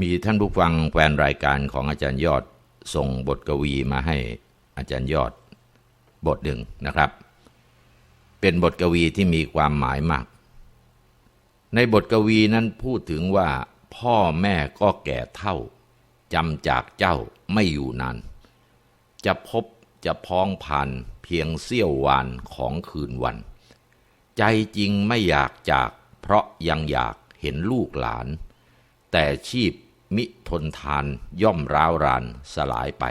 มีท่านผู้ฟังแฟนรายการของอาจารย์ยอดส่งบทกวีมาให้อาจารย์ยอดบทหนึ่งนะครับ เป็นบทกวีที่มีความหมายมาก ในบทกวีนั้นพูดถึงว่าพ่อแม่ก็แก่เท่าจำจากเจ้าไม่อยู่นานจะพบจะพ้องผ่านเพียงเสี้ยววานของคืนวัน ใจจริงไม่อยากจาก เพราะยังอยากเห็นลูกหลาน แต่ชีพ มิทนทานย่อมร้าวรานสลายไป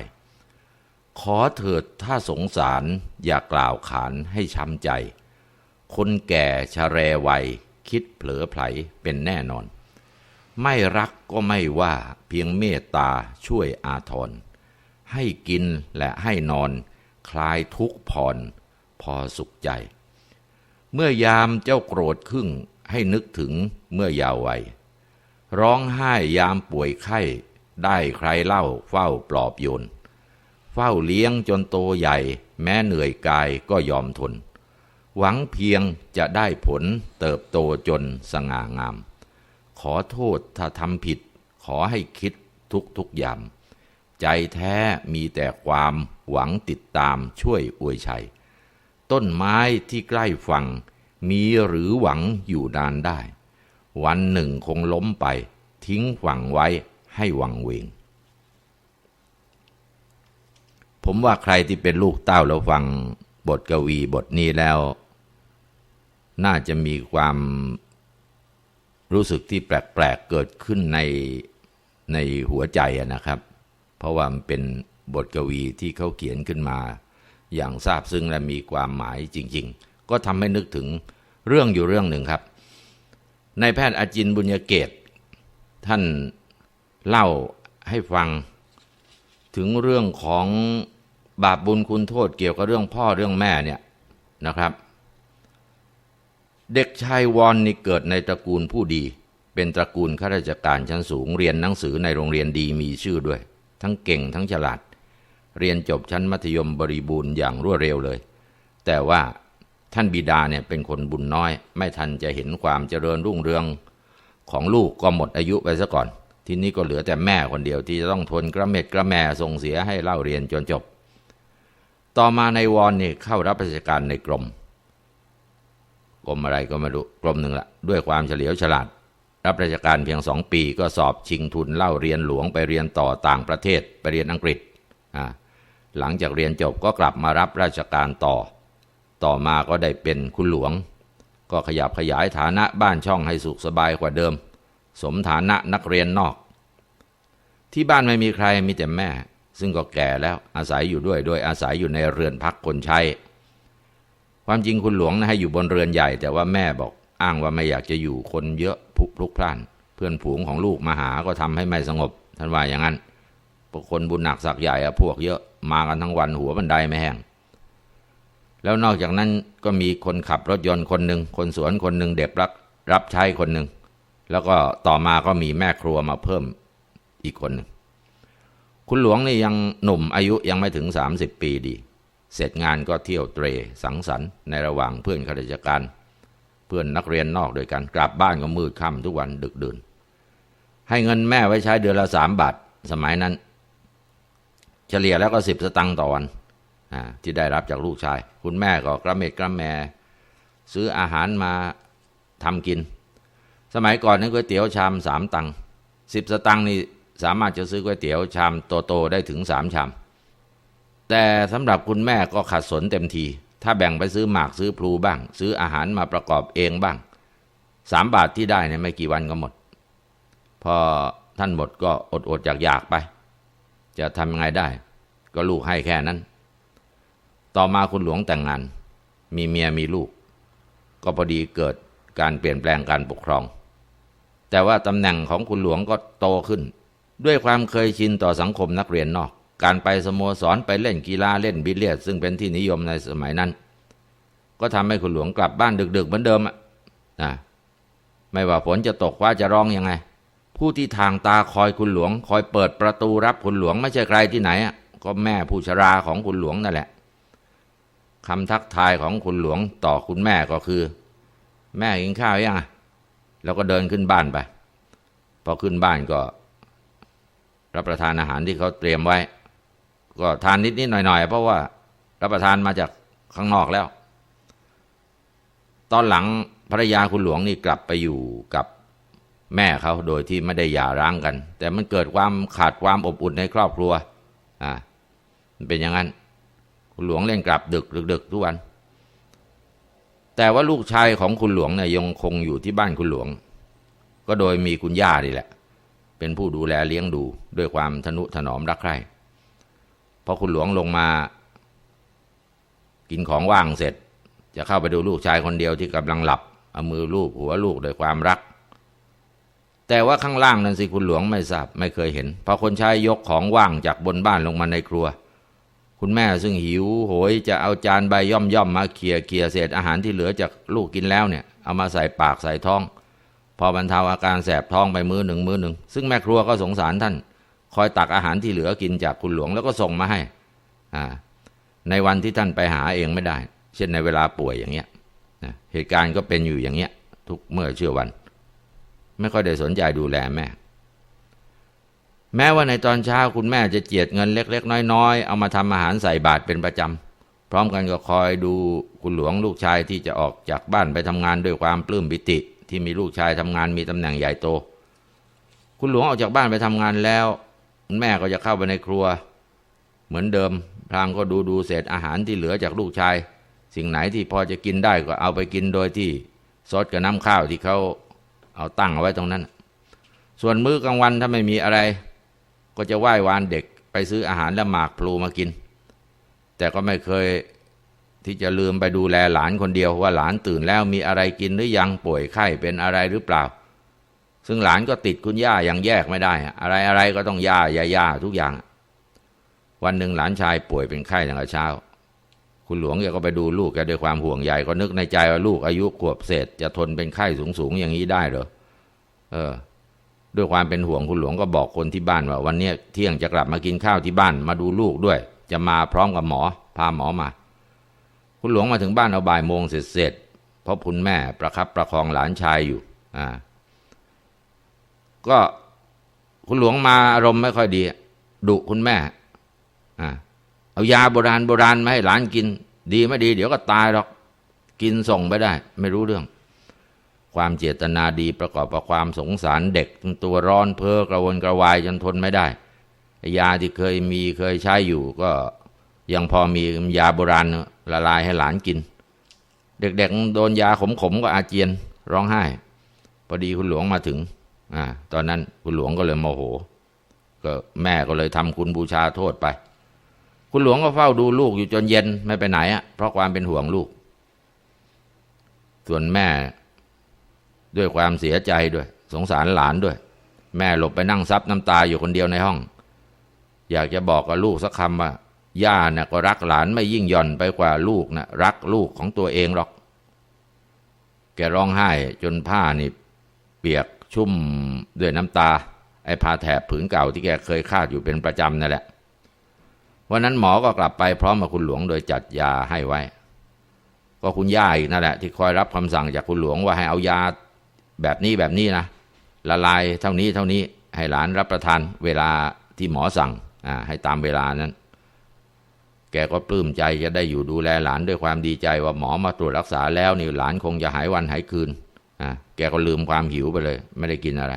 ขอเถิดถ้าสงสารอย่ากล่าวขานให้ช้ำใจ คนแก่ชะแรวัย คิดเผลอไผลเป็นแน่นอน ไม่รักก็ไม่ว่าเพียงเมตตาช่วยอาทร ให้กินและให้นอน คลายทุกข์ผ่อนพอสุขใจ เมื่อยามเจ้าโกรธครึ่งให้นึกถึงเมื่อยาววัย ร้องไห้ยามป่วยไข้ ได้ใครเล่าเฝ้าปลอบโยน เฝ้าเลี้ยงจนโตใหญ่ แม้เหนื่อยกายก็ยอมทน หวังเพียงจะได้ผลเติบโตจนสง่างาม ขอโทษถ้าทำผิด ขอให้คิดทุกทุกยาม ใจแท้มีแต่ความหวังติดตามช่วยอวยชัย ต้นไม้ที่ใกล้ฝั่ง มีหรือหวังอยู่นานได้ วันหนึ่งคงล้มไป ทิ้งฝังไว้ให้วังเวง ผมว่าใครที่เป็นลูกเต้าแล้วฟังบทกวีบทนี้แล้ว น่าจะมีความรู้สึกที่แปลกๆเกิดขึ้นในในหัวใจนะครับ เพราะว่ามันเป็นบทกวีที่เขาเขียนขึ้นมา อย่างซาบซึ้งและมีความหมายจริง ๆ ก็ทำให้นึกถึงเรื่องอยู่เรื่องหนึ่งครับ ในแพทย์อาจินบุญญเกต ท่านเล่าให้ฟัง ถึงเรื่องของบาปบุญคุณโทษเกี่ยวกับเรื่องพ่อเรื่องแม่เนี่ยนะครับ เด็กชายวอนนี่เกิดในตระกูลผู้ดี เป็นตระกูลข้าราชการชั้นสูงเรียนหนังสือในโรงเรียนดีมีชื่อด้วย ทั้งเก่งทั้งฉลาด เรียนจบชั้นมัธยมบริบูรณ์อย่างรวดเร็วเลย แต่ว่า ท่านบิดาเนี่ยเป็นคนบุญน้อย ไม่ทันจะเห็นความเจริญรุ่งเรืองของลูกก็หมดอายุไปซะก่อน ทีนี้ก็เหลือแต่แม่คนเดียวที่จะต้องทนกระเม็ดกระแม่ส่งเสียให้เล่าเรียนจนจบ ต่อมาในวอนนี่เข้ารับราชการในกรมกรมอะไรก็ไม่รู้กรมหนึ่งละด้วยความเฉลียวฉลาด รับราชการเพียงสองปีก็สอบชิงทุนเล่าเรียนหลวงไปเรียนต่อต่างประเทศไปเรียนอังกฤษหลังจากเรียนจบก็กลับมารับราชการต่อ ต่อมาก็ได้เป็นคุณหลวง ก็ขยับขยายฐานะบ้านช่องให้สุขสบายกว่าเดิม สมฐานะนักเรียนนอก ที่บ้านไม่มีใครมีแต่แม่ ซึ่งก็แก่แล้วอาศัยอยู่ด้วยโดยอาศัยอยู่ในเรือนพักคนใช้ ความจริงคุณหลวงนะให้อยู่บนเรือนใหญ่แต่ว่าแม่บอกอ้างว่าไม่อยากจะอยู่คนเยอะพลุกพลุกพล่านเพื่อนฝูงของลูกมาหาก็ทำให้ไม่สงบท่านว่าอย่างนั้นพวกคนบุญหนักสักใหญ่อะพวกเยอะมากันทั้งวันหัวบันไดไม่แห้ง แล้วนอกจากนั้นก็มีคนขับรถยนต์คนหนึ่งคนสวนคนหนึ่งเด็กรับรับใช้คนหนึ่งแล้วก็ต่อมาก็มีแม่ครัวมาเพิ่มอีกคนหนึ่งคุณหลวงนี่ยังหนุ่มอายุยังไม่ถึง 30 ปีดี เสร็จงานก็เที่ยวเตรสังสรรค์ในระหว่างเพื่อนข้าราชการ เพื่อนนักเรียนนอกโดยกันกลับบ้านก็มืดค่ำทุกวันดึกดื่น ให้เงินแม่ไว้ใช้เดือนละสามบาท สมัยนั้น เฉลี่ยแล้วก็สิบสตังค์ต่อวัน ที่ได้รับจากลูกชาย คุณแม่ก็กระเม็ดกระแมซื้ออาหารมาทำกิน สมัยก่อนนี่ก๋วยเตี๋ยวชามสามตังสิบสตังนี่สามารถจะซื้อก๋วยเตี๋ยวชามโตๆได้ถึงสามชาม แต่สำหรับคุณแม่ก็ขัดสนเต็มที ถ้าแบ่งไปซื้อหมากซื้อพลูบ้าง ซื้ออาหารมาประกอบเองบ้างสามบาทที่ได้เนี่ยไม่กี่วันก็หมด พอท่านหมดก็อดอดอยากอยากไป จะทำยังไงได้ ก็ลูกให้แค่นั้น ต่อมาคุณหลวงแต่งงาน มีเมียมีลูก ก็พอดีเกิดการเปลี่ยนแปลงการปกครอง แต่ว่าตำแหน่งของคุณหลวงก็โตขึ้น ด้วยความเคยชินต่อสังคมนักเรียนนอก การไปสโมสรไปเล่นกีฬาเล่นบิลเลียดซึ่งเป็นที่นิยมในสมัยนั้น ก็ทำให้คุณหลวงกลับบ้านดึกๆเหมือนเดิมอะนะไม่ว่าฝนจะตกว่าจะร้องยังไง ผู้ที่ทางตาคอยคุณหลวง คอยเปิดประตูรับคุณหลวงไม่ใช่ใครที่ไหนอะก็แม่ผู้ชราของคุณหลวงนั่นแหละ คำทักทายของคุณหลวงต่อคุณแม่ก็คือ แม่กินข้าวยังอะแล้วก็เดินขึ้นบ้านไป พอขึ้นบ้านก็ รับประทานอาหารที่เขาเตรียมไว้ ก็ทานนิดๆหน่อยๆ เพราะว่ารับประทานมาจากข้างนอกแล้ว ตอนหลังภรรยาคุณหลวงนี่กลับไปอยู่กับแม่เขาโดยที่ไม่ได้หย่าร้างกัน แต่มันเกิดความขาดความอบอุ่นในครอบครัว อ่ามันเป็นอย่างนั้น คุณหลวงเล่นกลับดึกดึกดึกทุกวัน แต่ว่าลูกชายของคุณหลวงเนี่ยยังคงอยู่ที่บ้านคุณหลวง ก็โดยมีคุณย่านี่แหละ เป็นผู้ดูแลเลี้ยงดูด้วยความทนุถนอมรักใคร่พอคุณหลวงลงมา กินของว่างเสร็จ จะเข้าไปดูลูกชายคนเดียวที่กำลังหลับเอามือลูบหัวลูกด้วยความรัก แต่ว่าข้างล่างนั้นสิคุณหลวงไม่ทราบไม่เคยเห็นพอคนใช้ยกของว่างจากบนบ้านลงมาในครัว คุณแม่ซึ่งหิวโหยจะเอาจานใบย่อมย่อมมาเขี่ยเขี่ยเศษอาหารที่เหลือจากลูกกินแล้วเนี่ย เอามาใส่ปากใส่ท้อง พอบรรเทาอาการแสบท้องไปมือหนึ่งมือหนึ่ง ซึ่งแม่ครัวก็สงสารท่าน คอยตักอาหารที่เหลือกินจากคุณหลวงแล้วก็ส่งมาให้อ่าในวันที่ท่านไปหาเองไม่ได้ เช่นในเวลาป่วยอย่างเงี้ยนะเหตุการณ์ก็เป็นอยู่อย่างเงี้ย ทุกเมื่อเชื่อวัน ไม่ค่อยได้สนใจดูแลแม่ แม้ว่าในตอนเช้าคุณแม่จะเจียดเงินเล็ก ๆ น้อยๆ เอามาทำอาหารใส่บาตรเป็นประจำ พร้อมกันก็คอยดูคุณหลวงลูกชายที่จะออกจากบ้านไปทำงานด้วยความปลื้มปิติ ที่มีลูกชายทำงานมีตำแหน่งใหญ่โต คุณหลวงออกจากบ้านไปทำงานแล้ว คุณแม่ก็จะเข้าไปในครัว เหมือนเดิมพลางก็ดูดูเศษอาหารที่เหลือจากลูกชาย สิ่งไหนที่พอจะกินได้ก็เอาไปกินโดยที่ซดกับน้ำข้าวที่เขาเอาตั้งเอาไว้ตรงนั้น ส่วนมื้อกลางวันถ้าไม่มีอะไร ก็จะไหว้วานเด็กไปซื้ออาหารและหมากพลูมากิน แต่ก็ไม่เคยที่จะลืมไปดูแลหลานคนเดียวว่าหลานตื่นแล้วมีอะไรกินหรือยังป่วยไข้เป็นอะไรหรือเปล่า ซึ่งหลานก็ติดคุณย่าอย่างแยกไม่ได้ อะไรอะไรก็ต้องย่าย่าย่าทุกอย่าง วันหนึ่งหลานชายป่วยเป็นไข้ตั้งแต่เช้า คุณหลวงแกก็ไปดูลูกแกด้วยความห่วงใยก็นึกในใจว่าลูกอายุขวบเศษจะทนเป็นไข้สูงๆอย่างนี้ได้เหรอเออ ด้วยความเป็นห่วงคุณหลวงก็บอกคนที่บ้านว่าวันนี้เที่ยงจะกลับมากินข้าวที่บ้านมาดูลูกด้วย จะมาพร้อมกับหมอ พาหมอมา คุณหลวงมาถึงบ้านเอาบ่ายโมงเสร็จเสร็จเพราะคุณแม่ประครับประคองหลานชายอยู่อ่าก็คุณหลวงมาอารมณ์ไม่ค่อยดีดุคุณแม่อ่าเอายาโบราณโบราณมาให้หลานกิน ดีไม่ดี เดี๋ยวก็ตายหรอก กินส่งไปได้ ไม่รู้เรื่อง ความเจตนาดีประกอบกับความสงสารเด็กตัวร้อนเพ้อกระวนกระวายจนทนไม่ได้ยาที่เคยมีเคยใช้อยู่ก็ยังพอมียาโบราณละลายให้หลานกิน เด็กๆโดนยาขมๆก็อาเจียนร้องไห้ พอดีคุณหลวงมาถึงอ่าตอนนั้นคุณหลวงก็เลยโมโห ก็แม่ก็เลยทำคุณบูชาโทษไป คุณหลวงก็เฝ้าดูลูกอยู่จนเย็นไม่ไปไหนอะเพราะความเป็นห่วงลูก ส่วนแม่ ด้วยความเสียใจด้วย สงสารหลานด้วย แม่หลบไปนั่งซับน้ำตาอยู่คนเดียวในห้อง อยากจะบอกกับลูกสักคำว่าย่าน่ะก็รักหลานไม่ยิ่งหย่อนไปกว่าลูกนะรักลูกของตัวเองหรอก แกร้องไห้จนผ้านี่ เปียกชุ่มด้วยน้ำตา ไอ้ผ้าแถบผืนเก่าที่แกเคยคาดอยู่เป็นประจำนั่นแหละวันนั้นหมอก็กลับไปพร้อมกับคุณหลวงโดยจัดยาให้ไว้ ก็คุณย่าอีกนั่นแหละ ที่คอยรับคำสั่งจากคุณหลวงว่าให้เอายา แบบนี้แบบนี้นะละลายเท่านี้เท่านี้ให้หลานรับประทานเวลาที่หมอสั่งอ่าให้ตามเวลานั้น แกก็ปลื้มใจจะได้อยู่ดูแลหลานด้วยความดีใจว่าหมอมาตรวจรักษาแล้วนี่หลานคงจะหายวันหายคืนอ่าแกก็ลืมความหิวไปเลย ไม่ได้กินอะไร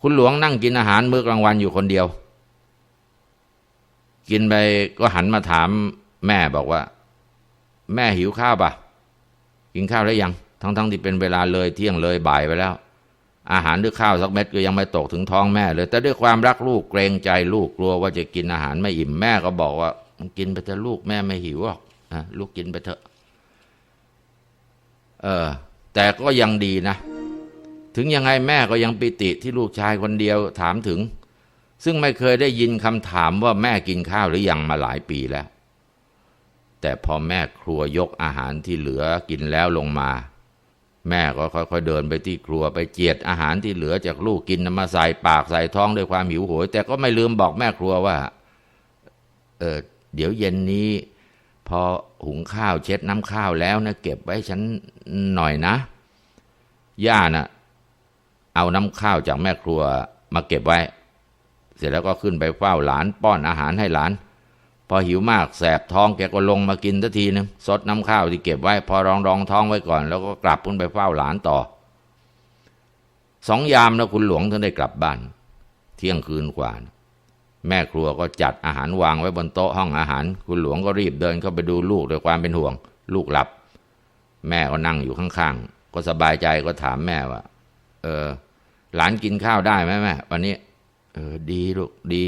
คุณหลวงนั่งกินอาหารมื้อกลางวันอยู่คนเดียว กินไปก็หันมาถามแม่บอกว่า แม่หิวข้าวปะกินข้าวแล้วยัง ทั้งๆที่เป็นเวลาเลยเที่ยงเลยบ่ายไปแล้ว อาหารหรือข้าวสักเม็ดก็ยังไม่ตกถึงท้องแม่เลย แต่ด้วยความรักลูกเกรงใจลูกกลัวว่าจะกินอาหารไม่อิ่มแม่ก็บอกว่ากินไปเถอะลูกแม่ไม่หิวหรอกอะลูกกินไปเถอะ เออ แต่ก็ยังดีนะ ถึงยังไงแม่ก็ยังปิติที่ลูกชายคนเดียวถามถึง ซึ่งไม่เคยได้ยินคำถามว่าแม่กินข้าวหรือยังมาหลายปีแล้ว แต่พอแม่ครัวยกอาหารที่เหลือกินแล้วลงมา แม่ก็ค่อยๆเดินไปที่ครัวไปเจียดอาหารที่เหลือจากลูกกินนำมาใส่ปากใส่ท้องด้วยความหิวโหยแต่ก็ไม่ลืมบอกแม่ครัวว่า เออเดี๋ยวเย็นนี้ พอหุงข้าวเช็ดน้ำข้าวแล้วนะเก็บไว้ฉันหน่อยนะ ย่าน่ะ เอาน้ำข้าวจากแม่ครัวมาเก็บไว้ เสร็จแล้วก็ขึ้นไปเฝ้าหลานป้อนอาหารให้หลาน พอหิวมากแสบท้องแกก็ลงมากินทันทีนึงสดน้ำข้าวที่เก็บไว้ พอรองรองท้องไว้ก่อน แล้วก็กลับขึ้นไปเฝ้าหลานต่อ สองยามแล้วคุณหลวงถึงได้กลับบ้าน เที่ยงคืนกว่าแม่ครัวก็จัดอาหารวางไว้บนโต๊ะห้องอาหาร คุณหลวงก็รีบเดินเข้าไปดูลูกด้วยความเป็นห่วง ลูกหลับ แม่ก็นั่งอยู่ข้างๆก็สบายใจก็ถามแม่ว่า เออ หลานกินข้าวได้ไหมแม่วันนี้ เออ ดีลูกดี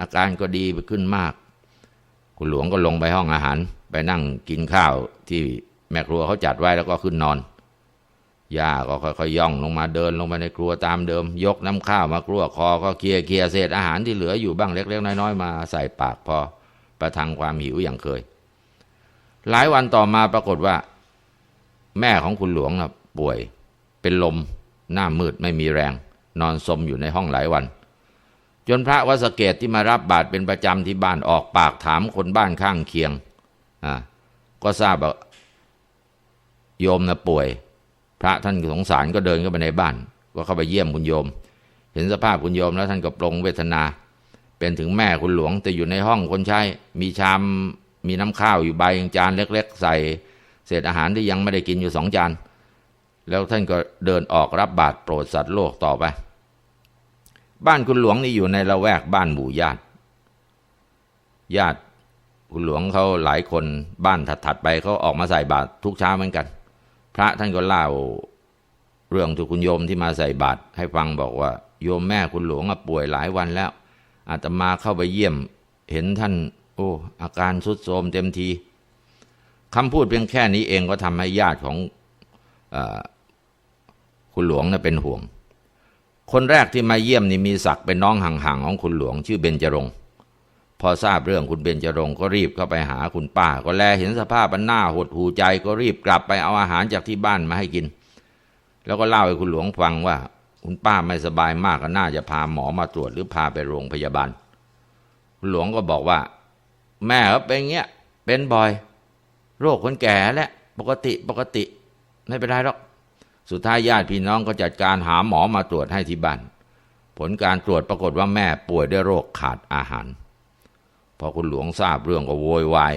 อาการก็ดีไปขึ้นมาก คุณหลวงก็ลงไปห้องอาหาร ไปนั่งกินข้าวที่แม่ครัวเขาจัดไว้แล้วก็ขึ้นนอนย่าก็ค่อยๆย่องลงมาเดินลงไปในครัวตามเดิม ยกน้ำข้าวมากรัวคอก็เคลียเคลียเศษอาหารที่เหลืออยู่บ้างเล็ก ๆ น้อยๆมาใส่ปากพอประทังความหิวอย่างเคย หลายวันต่อมาปรากฏว่า แม่ของคุณหลวงนะป่วยเป็นลมหน้ามืดไม่มีแรง นอนสมอยู่ในห้องหลายวัน จนพระวสเกตที่มารับบาตรเป็นประจำที่บ้านออกปากถามคนบ้านข้างเคียงอ่าก็ทราบว่าโยมนะป่วย พระท่านสงสารก็เดินเข้าไปในบ้านก็เข้าไปเยี่ยมคุณโยม เห็นสภาพคุณโยมแล้วท่านก็ปรงเวทนา เป็นถึงแม่คุณหลวง แต่อยู่ในห้องคนใช้มีชามมีน้ำข้าวอยู่ใบจานเล็ก ๆ ใส่เศษอาหารที่ยังไม่ได้กินอยู่สองจานแล้วท่านก็เดินออกรับบาตรโปรดสัตว์โลกต่อไป บ้านคุณหลวงนี่อยู่ในละแวกบ้านหมู่ญาติ ญาติคุณหลวงเขาหลายคนบ้านถัดๆไปเขาออกมาใส่บาตรทุกเช้าเหมือนกัน พระท่านก็เล่าเรื่องทุกคุณโยมที่มาใส่บาตรให้ฟังบอกว่า โยมแม่คุณหลวงป่วยหลายวันแล้ว อาตมาเข้าไปเยี่ยม เห็นท่าน โอ้อาการทรุดโทมเต็มทีคำพูดเพียงแค่นี้เองก็ทำให้ญาติของอคุณหลวงนะเป็นห่วง คนแรกที่มาเยี่ยมนี่มีศักดิ์เป็นน้องห่างๆของคุณหลวงชื่อเบญจรงพอทราบเรื่องคุณเบญจรงก็รีบเข้าไปหาคุณป้า ก็แลเห็นสภาพมันหน่าหดหูใจก็รีบกลับไปเอาอาหารจากที่บ้านมาให้กิน แล้วก็เล่าให้คุณหลวงฟังว่า คุณป้าไม่สบายมากก็น่าจะพาหมอมาตรวจหรือพาไปโรงพยาบาล คุณหลวงก็บอกว่า แม่ก็เป็นเงี้ยเป็นบ่อย โรคคนแก่แหละปกติปกติ ไม่เป็นไรหรอก สุดท้ายญาติพี่น้องก็จัดการหาหมอมาตรวจให้ที่บ้าน ผลการตรวจปรากฏว่าแม่ป่วยด้วยโรคขาดอาหาร พอคุณหลวงทราบเรื่องก็โวยวาย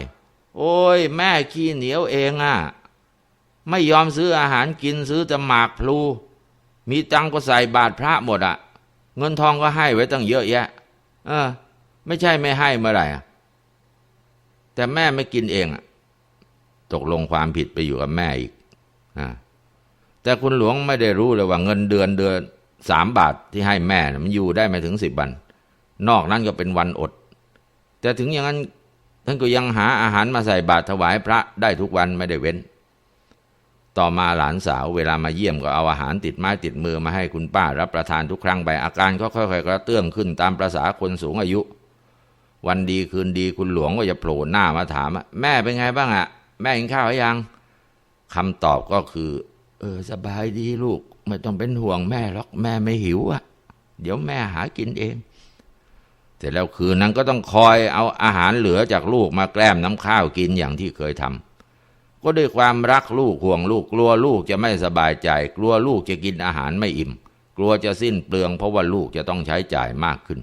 โอ้ย แม่ขี้เหนียวเองอะ ไม่ยอมซื้ออาหารกินซื้อแต่หมากพลู มีตังก็ใส่บาทพระหมดอะ เงินทองก็ให้ไว้ตั้งเยอะแยะ เออ ไม่ใช่ไม่ให้เมื่อไหร่อะแต่แม่ไม่กินเองอะ ตกลงความผิดไปอยู่กับแม่อีก อ่า แต่คุณหลวงไม่ได้รู้เลยว่าเงินเดือนเดือนสามบาทที่ให้แม่มันอยู่ได้ไม่ถึงสิบวัน นอกนั้นก็เป็นวันอด แต่ถึงอย่างนั้นท่านก็ยังหาอาหารมาใส่บาตรถวายพระได้ทุกวันไม่ได้เว้น ต่อมาหลานสาวเวลามาเยี่ยมก็เอาอาหารติดไม้ติดมือมาให้คุณป้ารับประทานทุกครั้งไปอาการก็ค่อยๆกระเตื้องขึ้นตามประษาคนสูงอายุ วันดีคืนดีคุณหลวงก็จะโผล่หน้ามาถามแม่เป็นไงบ้างอะแม่กินข้าวหรือยังคำตอบก็คือ เออ สบายดีลูก ไม่ต้องเป็นห่วงแม่หรอกแม่ไม่หิวอะ่ะ เดี๋ยวแม่หากินเองแต่แล้วคืนนั้นก็ต้องคอยเอาอาหารเหลือจากลูกมาแกล้มน้ำข้าวกินอย่างที่เคยทำก็ด้วยความรักลูกห่วงลูก กลัวลูกจะไม่สบายใจ กลัวลูกจะกินอาหารไม่อิ่ม กลัวจะสิ้นเปลืองเพราะว่าลูกจะต้องใช้จ่ายมากขึ้น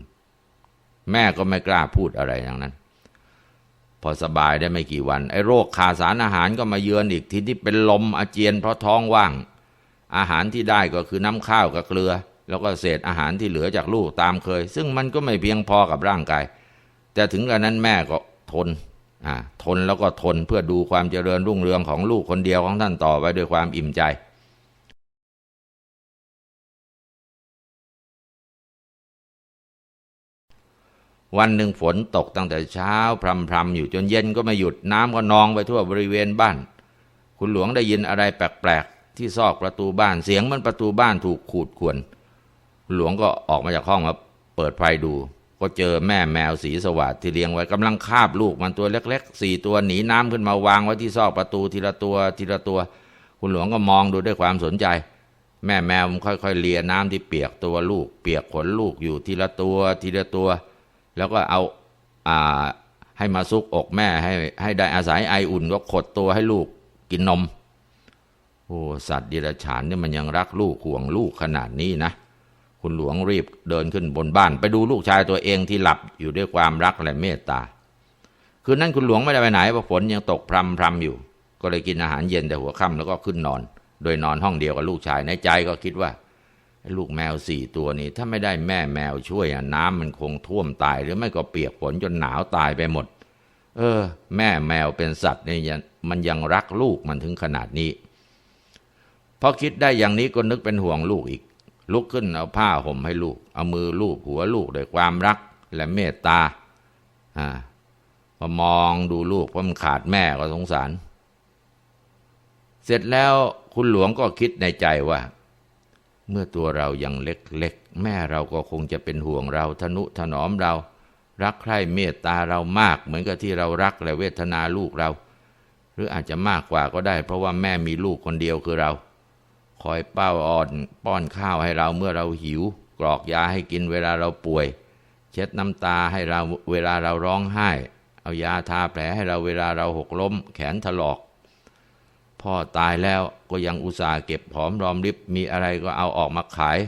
แม่ก็ไม่กล้าพูดอะไรอย่างนั้น พอสบายได้ไม่กี่วัน ไอ้โรคขาดสารอาหารก็มาเยือนอีกทีที่เป็นลมอาเจียนเพราะท้องว่าง อาหารที่ได้ก็คือน้ำข้าวกับเกลือ แล้วก็เศษอาหารที่เหลือจากลูกตามเคย ซึ่งมันก็ไม่เพียงพอกับร่างกาย แต่ถึงกระนั้นแม่ก็ทนอ่าทนแล้วก็ทนเพื่อดูความเจริญรุ่งเรืองของลูกคนเดียวของท่านต่อไปด้วยความอิ่มใจ วันหนึ่งฝนตกตั้งแต่เช้า พรำๆอยู่จนเย็นก็ไม่หยุดน้ำก็นองไปทั่วบริเวณบ้าน คุณหลวงได้ยินอะไรแปลกๆ ที่ซอกประตูบ้านเสียงมันประตูบ้านถูกขูดข่วนหลวงก็ออกมาจากห้องมาเปิดไฟดู ก็เจอแม่แมวสีสวัสดที่เลี้ยงไว้กำลังคาบลูกมันตัวเล็กๆสี่ตัวหนีน้ำขึ้นมาวางไว้ที่ซอกประตูทีละตัวทีละตัว คุณหลวงก็มองดูด้วยความสนใจแม่แมวมันค่อยๆเลียน้ำที่เปียกตัวลูก เปียกขนลูกอยู่ทีละตัวทีละตัว แล้วก็เอาอ่าให้มาซุกอกแม่ให้ให้ได้อาศัยไออุ่นก็ขดตัวให้ลูกกินนม โอ้สัตว์ดิรัจฉานเนี่ยมันยังรักลูกห่วงลูกขนาดนี้นะคุณคุณหลวงรีบเดินขึ้นบนบ้าน ไปดูลูกชายตัวเองที่หลับอยู่ด้วยความรักและเมตตา คืนนั้นคุณหลวงไม่ได้ไปไหนเพราะฝนยังตกพรำพรำอยู่ ก็เลยกินอาหารเย็นแต่หัวค่ำแล้วก็ขึ้นนอน โดยนอนห้องเดียวกับลูกชายในใจก็คิดว่า ลูกแมวสี่ตัวนี้ ถ้าไม่ได้แม่แมวช่วยน้ำมันคงท่วมตาย หรือไม่ก็เปียกฝนจนหนาวตายไปหมด เออ แม่แมวเป็นสัตว์นี่มันยังรักลูกมันถึงขนาดนี้พอคิดได้อย่างนี้ก็นึกเป็นห่วงลูกอีก ลุกขึ้นเอาผ้าห่มให้ลูก เอามือลูบหัวลูกด้วยความรักและเมตตาอ่าพอมองดูลูกว่าะมันขาดแม่ก็สงสาร เสร็จแล้วคุณหลวงก็คิดในใจว่า เมื่อตัวเรายังเล็กๆ แม่เราก็คงจะเป็นห่วงเราทนุถนอมเรา รักใคร่เมตตาเรามากเหมือนกับที่เรารักและเวทนาลูกเรา หรืออาจจะมากกว่าก็ได้ เพราะว่าแม่มีลูกคนเดียวคือเรา คอยเป้าอ่อนป้อนข้าวให้เราเมื่อเราหิว กรอกยาให้กินเวลาเราป่วย เช็ดน้ำตาให้เราเวลาเราร้องไห้ เอายาทาแผลให้เราเวลาเราหกล้ม แขนถลอก พ่อตายแล้วก็ยังอุตส่าห์เก็บหอมรอมริบมีอะไรก็เอาออกมาขาย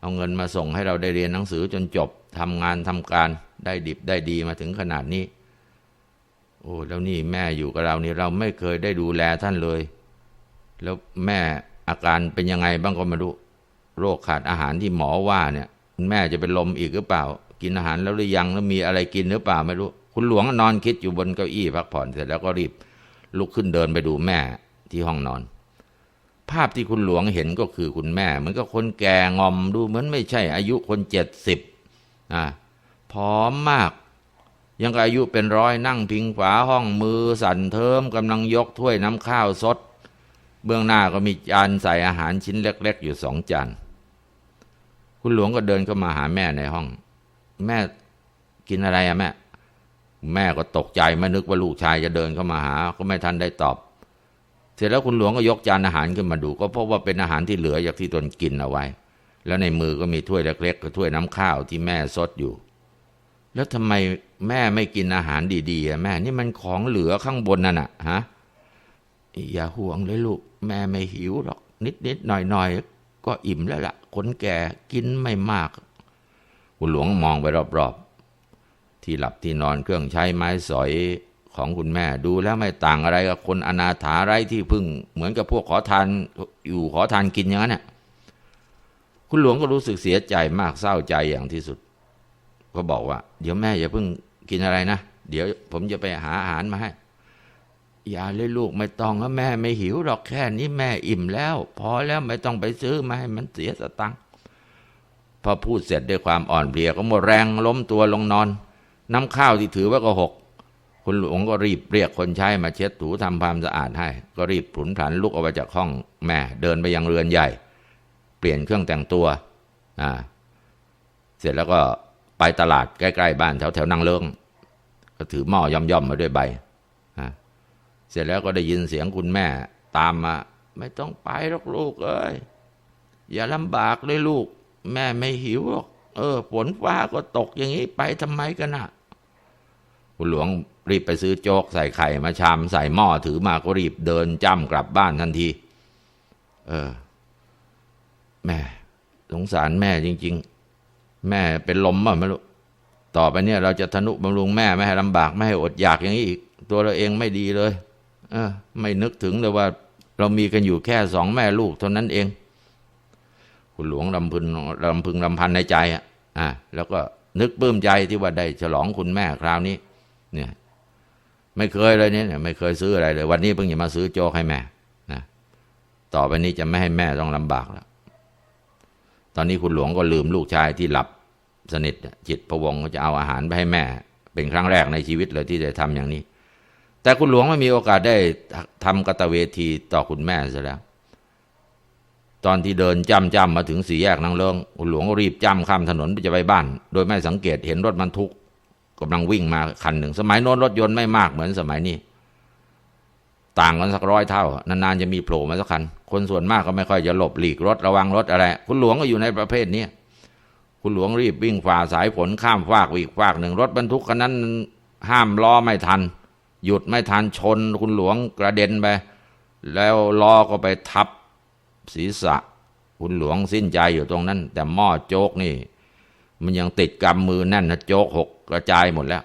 เอาเงินมาส่งให้เราได้เรียนหนังสือจนจบทำงานทำการได้ดิบได้ดีมาถึงขนาดนี้ โอ้แล้วนี่แม่อยู่กับเรานี่เราไม่เคยได้ดูแลท่านเลย แล้วแม่อาการเป็นยังไงบ้างก็ไม่รู้โรคขาดอาหารที่หมอว่าเนี่ยแม่จะเป็นลมอีกหรือเปล่า กินอาหารแล้วหรือยังแล้วมีอะไรกินหรือเปล่าไม่รู้ คุณหลวงนอนคิดอยู่บนเก้าอี้พักผ่อนเสร็จแล้วก็รีบลุกขึ้นเดินไปดูแม่ ที่ห้องนอน ภาพที่คุณหลวงเห็นก็คือคุณแม่ เหมือนกับคนแก่งอมดูเหมือนไม่ใช่อายุคนเจ็ดสิบอ่าผอมมาก ยังอายุเป็นร้อยนั่งพิงฝาห้องมือสั่นเทิมกำลังยกถ้วยน้ำข้าวสด เบื้องหน้าก็มีจานใส่อาหารชิ้นเล็ก ๆ อยู่สองจานคุณหลวงก็เดินเข้ามาหาแม่ในห้อง แม่กินอะไรอะแม่ แม่ก็ตกใจไม่นึกว่าลูกชายจะเดินเข้ามาหา ก็ไม่ทันได้ตอบ เสร็จแล้วคุณหลวงก็ยกจานอาหารขึ้นมาดู ก็พบว่าเป็นอาหารที่เหลือจากที่ตนกินเอาไว้ แล้วในมือก็มีถ้วยเล็กๆกับถ้วยน้ำข้าวที่แม่ซดอยู่ แล้วทำไมแม่ไม่กินอาหารดีๆแม่นี่มันของเหลือข้างบนนั่นน่ะฮะอย่าห่วงเลยลูก แม่ไม่หิวหรอก นิดๆหน่อยๆก็อิ่มแล้วละ่ะคนแก่กินไม่มาก คุณหลวงมองไปรอบๆที่หลับที่นอนเครื่องใช้ไม้สอย ของคุณแม่ ดูแล้วไม่ต่างอะไรกับคนอนาถาไร้ที่พึ่ง เหมือนกับพวกขอทานอยู่ขอทานกินอย่างนั้นน่ะคุณหลวงก็รู้สึกเสียใจมากเศร้าใจอย่างที่สุด ก็บอกว่า เดี๋ยวแม่อย่าเพิ่งกินอะไรนะเดี๋ยวผมจะไปหาอาหารมาให้อย่าเลยลูกไม่ต้องแล้วแม่ไม่หิวหรอกแค่นี้แม่อิ่มแล้ว พอแล้วไม่ต้องไปซื้อมาให้มันเสียสตังค์พอพูดเสร็จด้วยความอ่อนเพลียก็หมดแรงล้มตัวลงนอน น้ำข้าวที่ถือไว่าก็หก คุณหลวงก็รีบเรียกคนใช้มาเช็ดถูทำความสะอาดให้ ก็รีบผุนผันลุกออกไปจากห้องแม่เดินไปยังเรือนใหญ่ เปลี่ยนเครื่องแต่งตัวอ่าเสร็จแล้วก็ไปตลาดใกล้ๆบ้านแถวแถวนางเลิงก็ถือหม้อย่อมๆมาด้วยใบอ่าเสร็จแล้วก็ได้ยินเสียงคุณแม่ตามมา ไม่ต้องไปหรอกลูกเอ้ยอย่าลำบากเลยลูก แม่ไม่หิวหรอกเออฝนฟ้าก็ตกอย่างนี้ไปทำไมกันน่ะคุณหลวง รีบไปซื้อโจ๊กใส่ไข่มาชามใส่หม้อถือมาก็รีบเดินจ้ำกลับบ้านทันที เออ แม่สงสารแม่จริง ๆ แม่เป็นลมบ้างไม่รู้ต่อไปเนี่ย เราจะทนุบำรุงแม่ไม่ให้ลำบากไม่ให้อดอยากอย่างนี้อีก ตัวเราเองไม่ดีเลย เออ ไม่นึกถึงเลยว่า เรามีกันอยู่แค่สองแม่ลูกเท่านั้นเอง คุณหลวงลำพึงลำพึงลำพันในใจอะอะแล้วก็นึกปลื้มใจที่ว่าได้ฉลองคุณแม่คราวนี้ เนี่ย ไม่เคยเลยเนี่ยไม่เคยซื้ออะไรเลย วันนี้เพิ่งจะมาซื้อโจ๊กให้แม่นะต่อไปนี้จะไม่ให้แม่ต้องลำบากแล้วตอนนี้คุณหลวงก็ลืมลูกชายที่หลับสนิทจิตพวงก็จะเอาอาหารไปให้แม่ เป็นครั้งแรกในชีวิตเลยที่ได้ทำอย่างนี้ แต่คุณหลวงไม่มีโอกาสได้ทำกตเวทีต่อคุณแม่ซะแล้ว ตอนที่เดินจำจ้ำมาถึงสี่แยกนางเลิงคุณหลวงก็รีบจำข้ามถนนไปจะไปบ้าน โดยไม่สังเกตเห็นรถบรรทุก กำลังวิ่งมาคันหนึ่ง สมัยโน้นรถยนต์ไม่มากเหมือนสมัยนี้ ต่างกันสักร้อยเท่า นานๆจะมีโผล่มาสักคัน คนส่วนมากก็ไม่ค่อยจะหลบหลีกรถระวังรถอะไร คุณหลวงก็อยู่ในประเภทนี้คุณหลวงรีบวิ่งฝ่าสายฝนข้ามฟากอีกฟากหนึ่งรถบรรทุกคันนั้นห้ามล้อไม่ทัน หยุดไม่ทันชน คุณหลวงกระเด็นไป แล้วล้อก็ไปทับศีรษะ คุณหลวงสิ้นใจอยู่ตรงนั้น แต่หม้อโจ๊กนี่ มันยังติดกำมือแน่นนะโจกหกกระจายหมดแล้ว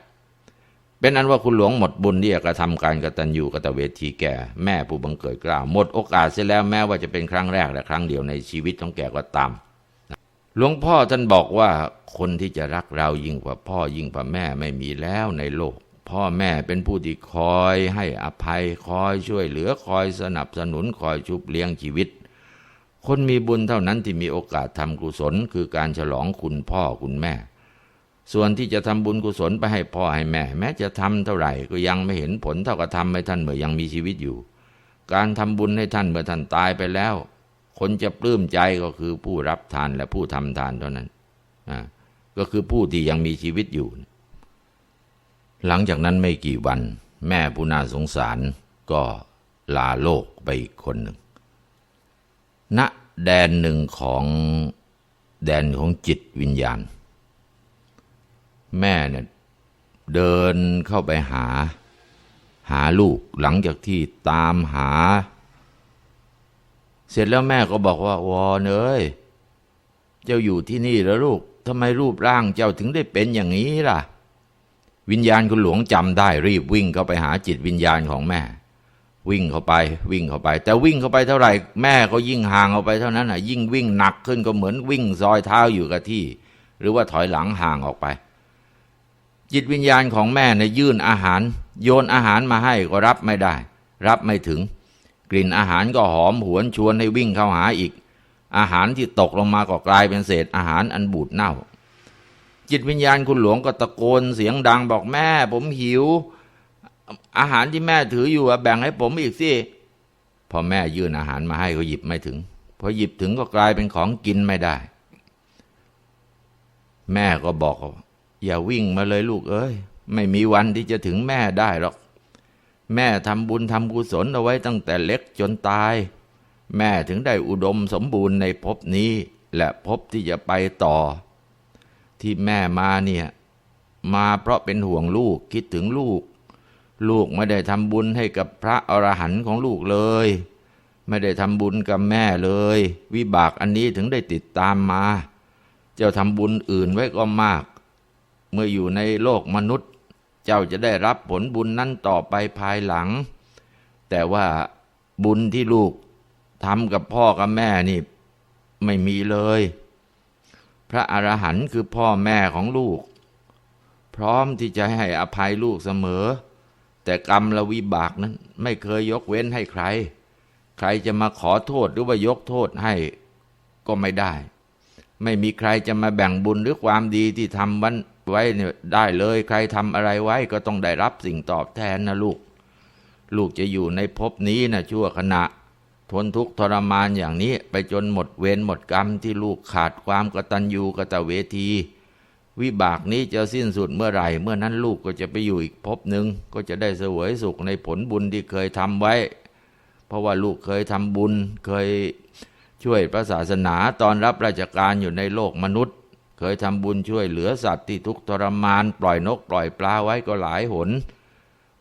เป็นอันว่าคุณหลวงหมดบุญที่จะกระทำการกตัญญูกตเวทีแก่ แม่ผู้บังเกิดกล้าวหมดโอกาสเสียแล้วแม้ว่าจะเป็นครั้งแรกและครั้งเดียวในชีวิตของแกก็ตามหลวงพ่อท่านบอกว่าคนที่จะรักเรายิ่งกว่าพ่อยิ่งกว่าแม่ไม่มีแล้วในโลก พ่อแม่เป็นผู้ที่คอยให้อภัยคอยช่วยเหลือคอยสนับสนุนคอยชุบเลี้ยงชีวิต คนมีบุญเท่านั้นที่มีโอกาสทำกุศลคือการฉลองคุณพ่อคุณแม่ ส่วนที่จะทำบุญกุศลไปให้พ่อให้แม่ แม้จะทำเท่าไหร่ก็ยังไม่เห็นผลเท่ากับทำให้ท่านเมื่อยังมีชีวิตอยู่ การทำบุญให้ท่านเมื่อท่านตายไปแล้ว คนจะปลื้มใจก็คือผู้รับทานและผู้ทำทานเท่านั้นอ่าก็คือผู้ที่ยังมีชีวิตอยู่ หลังจากนั้นไม่กี่วัน แม่ผู้น่าสงสารก็ลาโลกไปอีกคนหนึ่ง ณแดนหนึ่งของแดนของจิตวิญญาณ แม่เนี่ยเดินเข้าไปหา หาลูกหลังจากที่ตามหา เสร็จแล้วแม่ก็บอกว่าวอนเอ้ยเจ้าอยู่ที่นี่แล้วลูกทำไมรูปร่างเจ้าถึงได้เป็นอย่างนี้ล่ะ วิญญาณคุณหลวงจำได้รีบวิ่งเข้าไปหาจิตวิญญาณของแม่ วิ่งเข้าไปวิ่งเข้าไป แต่วิ่งเข้าไปเท่าไหร่ แม่ก็ยิ่งห่างออกไปเท่านั้นอะ ยิ่งวิ่งหนักขึ้นก็เหมือนวิ่งซอยเท้าอยู่กับที่ หรือว่าถอยหลังห่างออกไป จิตวิญญาณของแม่เนี่ยยื่นอาหาร โยนอาหารมาให้ก็รับไม่ได้ รับไม่ถึง กลิ่นอาหารก็หอมหวนชวนให้วิ่งเข้าหาอีก อาหารที่ตกลงมาก็กลายเป็นเศษอาหารอันบูดเน่า จิตวิญญาณคุณหลวงก็ตะโกนเสียงดังบอกแม่ ผมหิว อาหารที่แม่ถืออยู่อะแบ่งให้ผมอีกสิพอแม่ยื่นอาหารมาให้ก็หยิบไม่ถึงพอหยิบถึงก็กลายเป็นของกินไม่ได้ แม่ก็บอกอย่าวิ่งมาเลยลูกเอ้ย ไม่มีวันที่จะถึงแม่ได้หรอก แม่ทำบุญทำกุศลเอาไว้ตั้งแต่เล็กจนตาย แม่ถึงได้อุดมสมบูรณ์ในภพนี้ และภพที่จะไปต่อ ที่แม่มาเนี่ย มาเพราะเป็นห่วงลูกคิดถึงลูก ลูกไม่ได้ทำบุญให้กับพระอรหันต์ของลูกเลย ไม่ได้ทำบุญกับแม่เลย วิบากอันนี้ถึงได้ติดตามมา เจ้าทำบุญอื่นไว้ก็มาก เมื่ออยู่ในโลกมนุษย์ เจ้าจะได้รับผลบุญนั้นต่อไปภายหลัง แต่ว่าบุญที่ลูกทำกับพ่อกับแม่นี่ไม่มีเลย พระอรหันต์คือพ่อแม่ของลูก พร้อมที่จะให้อภัยลูกเสมอ แต่กรรมและวิบากนั้น ไม่เคยยกเว้นให้ใคร ใครจะมาขอโทษหรือว่ายกโทษให้ก็ไม่ได้ ไม่มีใครจะมาแบ่งบุญหรือความดีที่ทำวันไว้เนี่ยได้เลย ใครทำอะไรไว้ก็ต้องได้รับสิ่งตอบแทนนะลูก ลูกจะอยู่ในภพนี้นะชั่วขณะ ทนทุกข์ทรมานอย่างนี้ ไปจนหมดเวรหมดกรรมที่ลูกขาดความกตัญญูกตเวที วิบากนี้จะสิ้นสุดเมื่อไหร่ เมื่อนั้นลูกก็จะไปอยู่อีกภพหนึ่งก็จะได้เสวยสุขในผลบุญที่เคยทำไว้ เพราะว่าลูกเคยทำบุญ เคยช่วยพระศาสนาตอนรับราชการอยู่ในโลกมนุษย์ เคยทำบุญช่วยเหลือสัตว์ที่ทุกข์ทรมาน ปล่อยนกปล่อยปลาไว้ก็หลายหน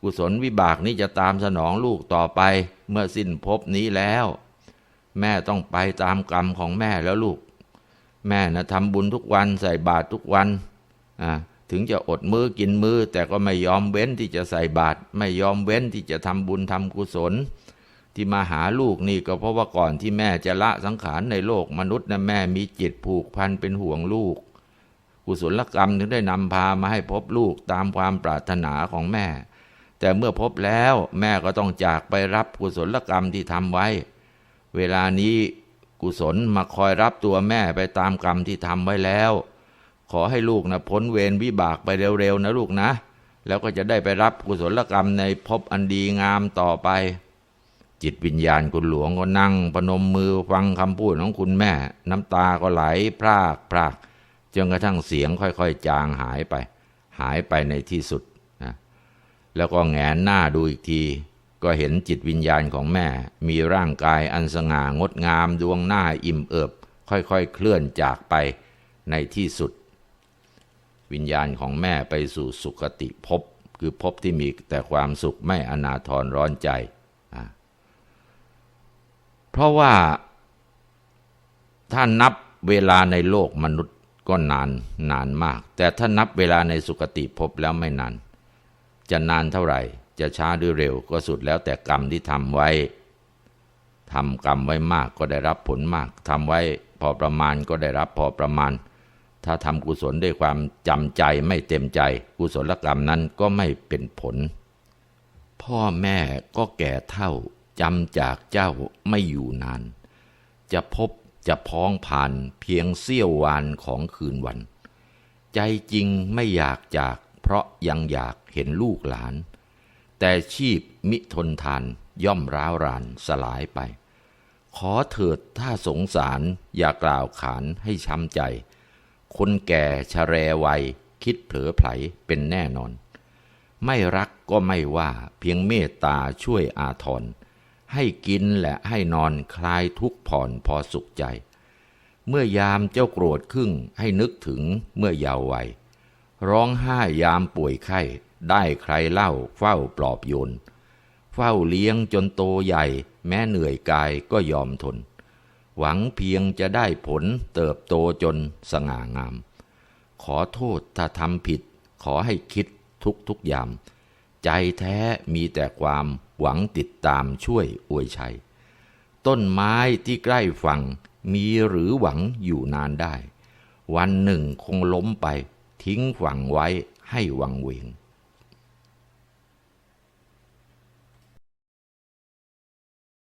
กุศลวิบากนี้จะตามสนองลูกต่อไป เมื่อสิ้นภพนี้แล้ว แม่ต้องไปตามกรรมของแม่แล้วลูก แม่นะทำบุญทุกวันใส่บาตรทุกวันอ่าถึงจะอดมือกินมือแต่ก็ไม่ยอมเว้นที่จะใส่บาตรไม่ยอมเว้นที่จะทำบุญทำกุศล ที่มาหาลูกนี่ก็เพราะว่าก่อนที่แม่จะละสังขารในโลกมนุษย์นะแม่มีจิตผูกพันเป็นห่วงลูก กุศลกรรมถึงได้นำพามาให้พบลูกตามความปรารถนาของแม่ แต่เมื่อพบแล้วแม่ก็ต้องจากไปรับกุศลกรรมที่ทำไว้ เวลานี้ กุศลมาคอยรับตัวแม่ไปตามกรรมที่ทำไว้แล้ว ขอให้ลูกนะพ้นเวรวิบากไปเร็วๆนะลูกนะ แล้วก็จะได้ไปรับกุศลกรรมในภพอันดีงามต่อไป จิตวิญญาณคุณหลวงก็นั่งประนมมือฟังคำพูดของคุณแม่ น้ำตาก็ไหลพรากพรากจนกระทั่งเสียงค่อยๆ จางหายไป หายไปในที่สุดนะแล้วก็แงนหน้าดูอีกที ก็เห็นจิตวิญญาณของแม่ มีร่างกายอันสง่างดงามดวงหน้าอิ่มเอิบ ค่อยๆเคลื่อนจากไปในที่สุด วิญญาณของแม่ไปสู่สุคติภพคือภพที่มีแต่ความสุขไม่อนาทรร้อนใจ เพราะว่าถ้านับเวลาในโลกมนุษย์ก็นานนานมาก แต่ถ้านับเวลาในสุคติภพแล้วไม่นาน จะนานเท่าไหร่ จะช้าหรือเร็วก็สุดแล้วแต่กรรมที่ทำไว้ทำกรรมไว้มากก็ได้รับผลมากทำไว้พอประมาณก็ได้รับพอประมาณ ถ้าทำกุศลด้วยความจำใจไม่เต็มใจ กุศลกรรมนั้นก็ไม่เป็นผล พ่อแม่ก็แก่เท่าจำจากเจ้าไม่อยู่นาน จะพบจะพ้องผ่านเพียงเสี้ยววานของคืนวัน ใจจริงไม่อยากจาก เพราะยังอยากเห็นลูกหลาน แต่ชีพมิทนทานย่อมร้าวรานสลายไป ขอเถิดถ้าสงสารอย่ากล่าวขานให้ช้ำใจ คนแก่ชะแรวัยคิดเผลอไผลเป็นแน่นอน ไม่รักก็ไม่ว่าเพียงเมตตาช่วยอาทร ให้กินและให้นอนคลายทุกข์ผ่อนพอสุขใจ เมื่อยามเจ้าโกรธครึ่งให้นึกถึงเมื่อยาววัยร้องไห้ยามป่วยไข้ ได้ใครเล่าเฝ้าปลอบโยน เฝ้าเลี้ยงจนโตใหญ่ แม้เหนื่อยกายก็ยอมทน หวังเพียงจะได้ผลเติบโตจนสง่างาม ขอโทษถ้าทำผิด ขอให้คิดทุกทุกยาม ใจแท้มีแต่ความหวังติดตามช่วยอวยชัย ต้นไม้ที่ใกล้ฝั่งมีหรือหวังอยู่นานได้ วันหนึ่งคงล้มไป ทิ้งฝั่งไว้ให้วังเวง